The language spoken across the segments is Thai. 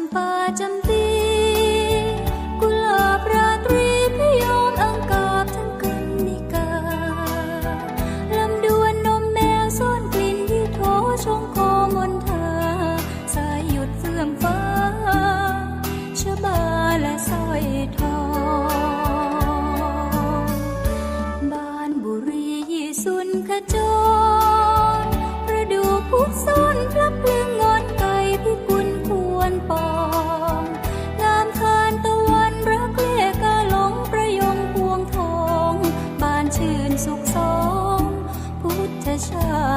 ำปาจำปีกุหลาบราตรีพยอมอังกาทั้งกันนิกาลำดวนนมแมวซนกลิ่นที่โถชงคอมนทาสายหยุดเฟื่องฟ้าชบาและสร้อยทองบานบุรียี่สุนขจร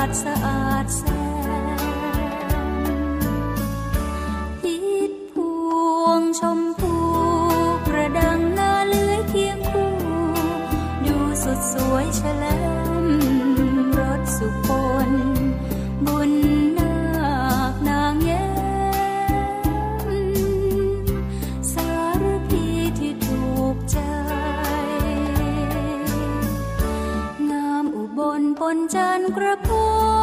ดสะอาดแสนิดพวงชมพูกระดังนาเลื้อยเคียงคู่ ดูสุดสวยฉลิมรสสุพลบุญ ปนจานกระพุ้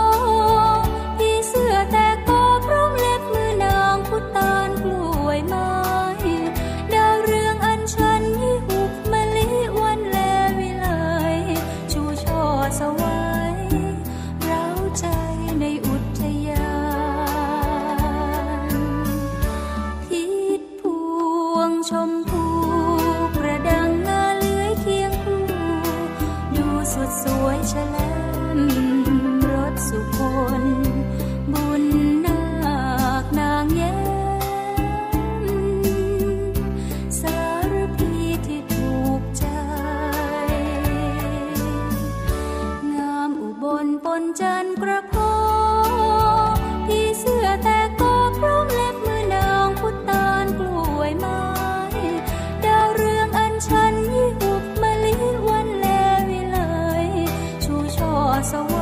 so what?